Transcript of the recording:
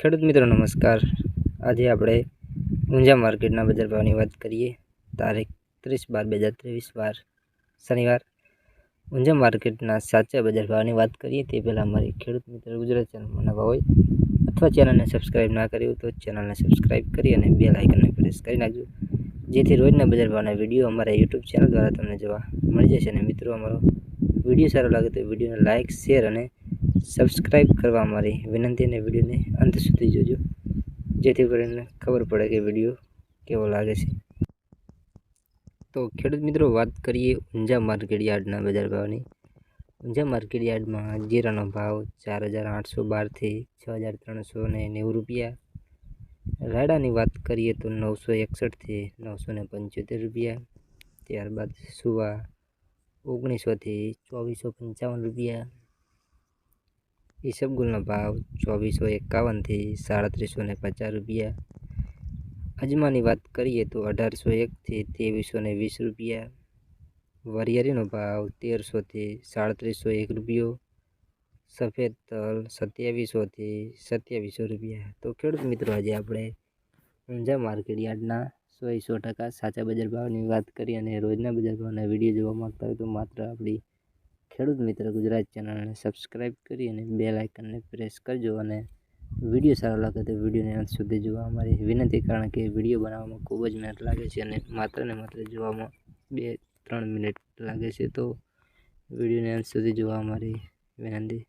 ખેડૂત મિત્રો, નમસ્કાર. આજે આપણે ઊંઝા માર્કેટના બજાર ભાવની વાત કરીએ. તારીખ ત્રીસ બાર બે હજાર ત્રેવીસ, વાર શનિવાર. ઊંઝા માર્કેટના સાચા બજાર ભાવની વાત કરીએ, તે પહેલાં અમારી ખેડૂત મિત્ર ગુજરાત ચેનલમાં નવા હોય અથવા ચેનલને સબસ્ક્રાઈબ ના કરી હોય તો ચેનલને સબસ્ક્રાઈબ કરી અને બે લાઇકનને પ્રેસ કરી નાખજો. જેથી રોજના બજાર ભાવના વીડિયો અમારા યુટ્યુબ ચેનલ દ્વારા તમને જોવા મળી જશે. અને મિત્રો, અમારો વીડિયો સારો લાગે તો વિડીયોને લાઇક શેર અને સબસ્ક્રાઇબ કરવા મારી વિનંતી અને વિડીયોને અંત સુધી જોજો. જેથી કરીને ખબર પડે કે વીડિયો કેવો લાગે છે. તો ખેડૂત મિત્રો, વાત કરીએ ઊંઝા માર્કેટ યાર્ડના બજાર ભાવની. ઊંઝા માર્કેટ યાર્ડમાં જીરાનો ભાવ ચાર હજાર આઠસો બારથી છ હજાર ત્રણસો ને નેવું રૂપિયા. રાયડાની વાત કરીએ તો નવસો એકસઠથી નવસો ને પંચોતેર રૂપિયા. ત્યારબાદ સુવા ઓગણીસોથી ચોવીસો પંચાવન રૂપિયા. ઈસબગુલનો ભાવ ચોવીસો એકાવનથી સાડત્રીસો ને પચાસ રૂપિયા. અજમાની વાત કરીએ તો અઢારસો એકથી ત્રેવીસો ને વીસ રૂપિયા. વરિયાળીનો ભાવ તેરસોથી સાડત્રીસો એક રૂપિયો. સફેદ તલ સત્યાવીસોથી સત્યાવીસો રૂપિયા. તો ખેડૂત મિત્રો, આજે આપણે ઊંઝા માર્કેટ યાર્ડના સો એસો ટકા સાચા બજાર ભાવની વાત કરી અને રોજના બજાર ભાવના વીડિયો જોવા માગતા હોય તો માત્ર આપણી ખેડૂત મિત્ર ગુજરાત ચેનલને સબસ્ક્રાઈબ કરી અને બે લાઇકનને પ્રેસ કરજો અને વીડિયો સારો લાગે તો વિડીયોને અંત સુધી જોવા અમારી વિનંતી કારણ કે વીડિયો બનાવવામાં ખૂબ જ મહેનત લાગે છે અને માત્ર ને માત્ર જોવામાં બે ત્રણ મિનિટ લાગે છે તો વિડીયોને અંત સુધી જોવા અમારી વિનંતી.